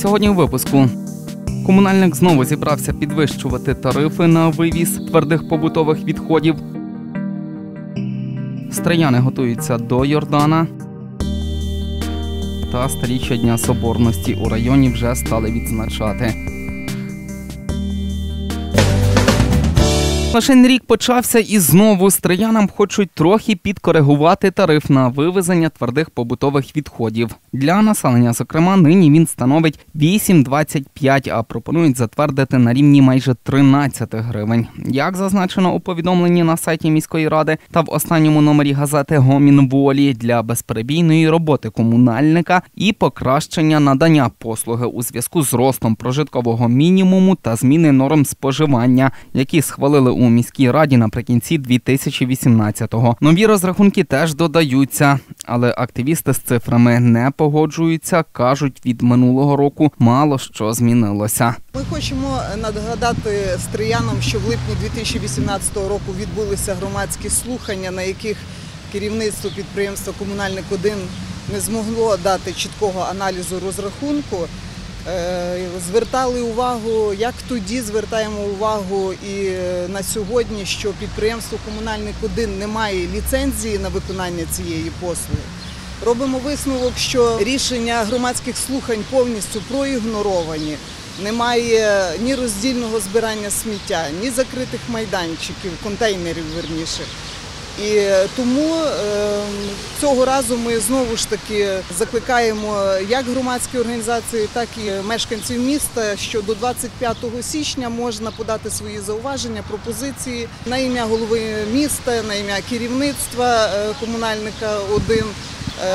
Сьогодні у випуску комунальник знову зібрався підвищувати тарифи на вивіз твердих побутових відходів. Стрияни готуються до Йордана. Та старіччя Дня Соборності у районі вже стали відзначати. Лишень рік почався і знову стріянам хочуть трохи підкоригувати тариф на вивезення твердих побутових відходів. Для населення, зокрема, нині він становить 8,25, а пропонують затвердити на рівні майже 13 гривень. Як зазначено у повідомленні на сайті міської ради та в останньому номері газети Гомін волі для безперебійної роботи комунальника і покращення надання послуги у зв'язку з ростом прожиткового мінімуму та зміни норм споживання, які схвалили у міській раді наприкінці 2018-го. Нові розрахунки теж додаються, але активісти з цифрами не погоджуються. кажуть, від минулого року мало що змінилося. Ми хочемо нагадати стріянам, що в липні 2018 року відбулися громадські слухання, на яких керівництво підприємства Комунальник 1 не змогло дати чіткого аналізу розрахунку. Е, звертали увагу, як тоді звертаємо увагу і е, на сьогодні, що підприємство Комунальник 1 не має ліцензії на виконання цієї послуги. Робимо висновок, що рішення громадських слухань повністю проігноровані. Немає ні роздільного збирання сміття, ні закритих майданчиків, контейнерів верніше. І тому ем, цього разу ми знову ж таки закликаємо як громадські організації, так і мешканців міста, що до 25 січня можна подати свої зауваження, пропозиції на ім'я голови міста, на ім'я керівництва е, комунальника 1 Е,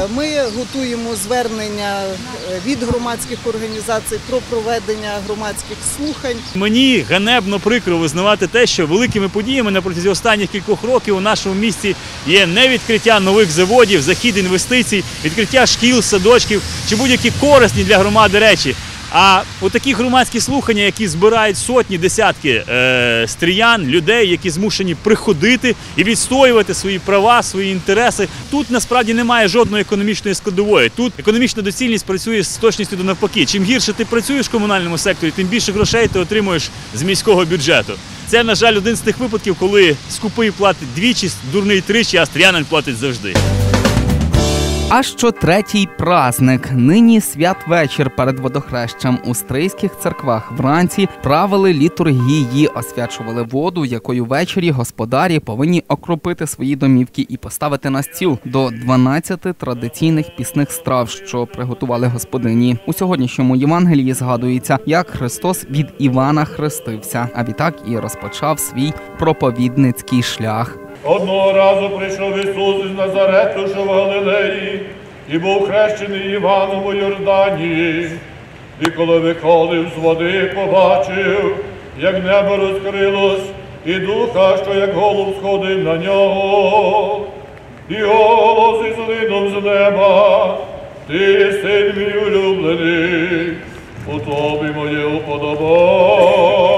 ми готуємо звернення е, від громадських організацій про проведення громадських слухань. Мені ганебно прикро визнавати те, що великими подіями на протязі останніх кількох років у нашому місті є не відкриття нових заводів, захід інвестицій, відкриття шкіл, садочків чи будь-які корисні для громади речі. А отакі громадські слухання, які збирають сотні, десятки е, стріян, людей, які змушені приходити і відстоювати свої права, свої інтереси. Тут насправді немає жодної економічної складової. Тут економічна доцільність працює з точністю до навпаки. Чим гірше ти працюєш в комунальному секторі, тим більше грошей ти отримуєш з міського бюджету. Це, на жаль, один з тих випадків, коли скупий платить двічі, дурний тричі, а стріянин платить завжди. А що третій праздник. Нині святвечір перед водохрещем у стрийських церквах вранці правили літургії, освячували воду, якою ввечері господарі повинні окропити свої домівки і поставити на стіл до 12 традиційних пісних страв, що приготували господині. У сьогоднішньому Євангелії згадується, як Христос від Івана хрестився, а відтак і розпочав свій проповідницький шлях. Одного разу прийшов Ісус із Назарету, що в Галилеї, і був хрещений Іваном у Йордані. І коли виходив з води, побачив, як небо розкрилось, і духа, що як голуб сходив на нього, і голос із лином з неба, ти син мій улюблений, у тобі моє уподобання.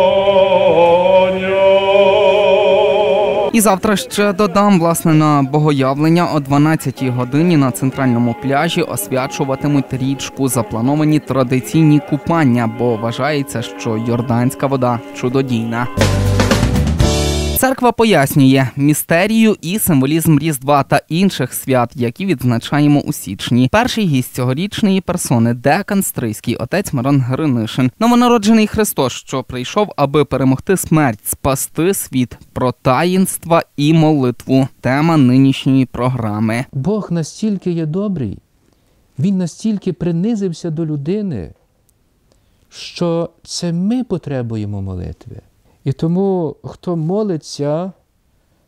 І завтра ще додам власне на богоявлення о 12-й годині на центральному пляжі освячуватимуть річку. Заплановані традиційні купання, бо вважається, що йорданська вода чудодійна. Церква пояснює містерію і символізм Різдва та інших свят, які відзначаємо у січні. Перший гість цьогорічної персони декан Стрийський отець Мирон Гринишин. Новонароджений Христос, що прийшов, аби перемогти смерть, спасти світ про таїнства і молитву. Тема нинішньої програми. Бог настільки є добрий, Він настільки принизився до людини, що це ми потребуємо молитви. І тому, хто молиться,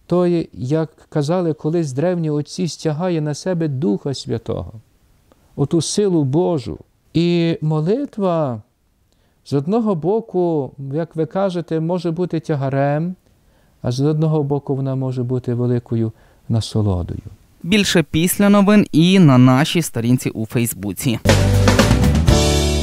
той, як казали колись древні отці, стягає на себе Духа Святого, оту силу Божу. І молитва з одного боку, як ви кажете, може бути тягарем, а з одного боку вона може бути великою насолодою. Більше після новин і на нашій сторінці у Фейсбуці.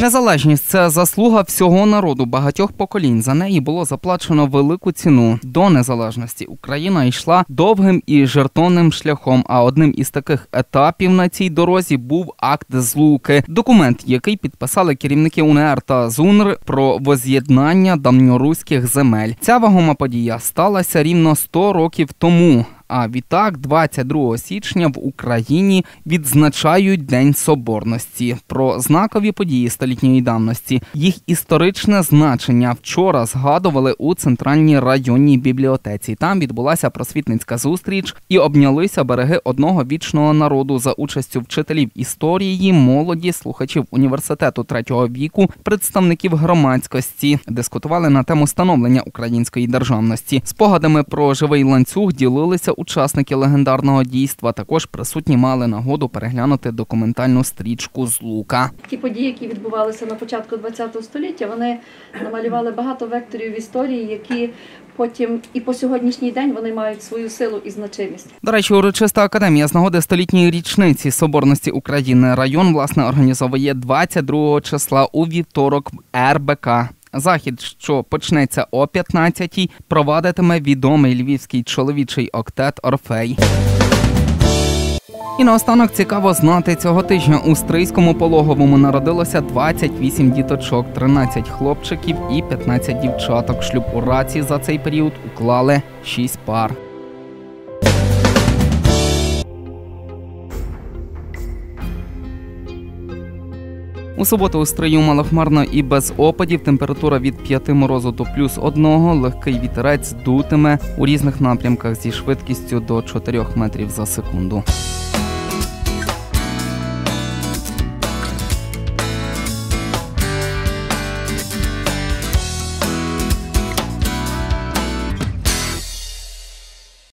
Незалежність це заслуга всього народу багатьох поколінь. За неї було заплачено велику ціну. До незалежності Україна йшла довгим і жертовним шляхом. А одним із таких етапів на цій дорозі був акт злуки, документ, який підписали керівники УНР та ЗУНР про воз'єднання давньоруських земель. Ця вагома подія сталася рівно 100 років тому. А відтак, 22 січня в Україні відзначають День Соборності. Про знакові події столітньої давності. Їх історичне значення вчора згадували у центральній районній бібліотеці. Там відбулася просвітницька зустріч і обнялися береги одного вічного народу за участю вчителів історії, молоді, слухачів університету третього віку, представників громадськості. Дискутували на тему становлення української державності. Спогадами про живий ланцюг ділилися учасники легендарного дійства. Також присутні мали нагоду переглянути документальну стрічку з лука. Ті події, які відбувалися на початку ХХ століття, вони намалювали багато векторів історії, які потім і по сьогоднішній день вони мають свою силу і значимість. До речі, урочиста академія з нагоди столітньої річниці Соборності України район власне організовує 22 числа у вівторок РБК. Захід, що почнеться о 15-й, провадитиме відомий львівський чоловічий октет Орфей. І наостанок цікаво знати цього тижня у стрийському пологовому народилося 28 діточок, 13 хлопчиків і 15 дівчаток. Шлюб у раці за цей період уклали 6 пар. У суботу у стрию малохмарно і без опадів. Температура від 5 морозу до плюс 1, легкий вітерець дутиме у різних напрямках зі швидкістю до 4 метрів за секунду.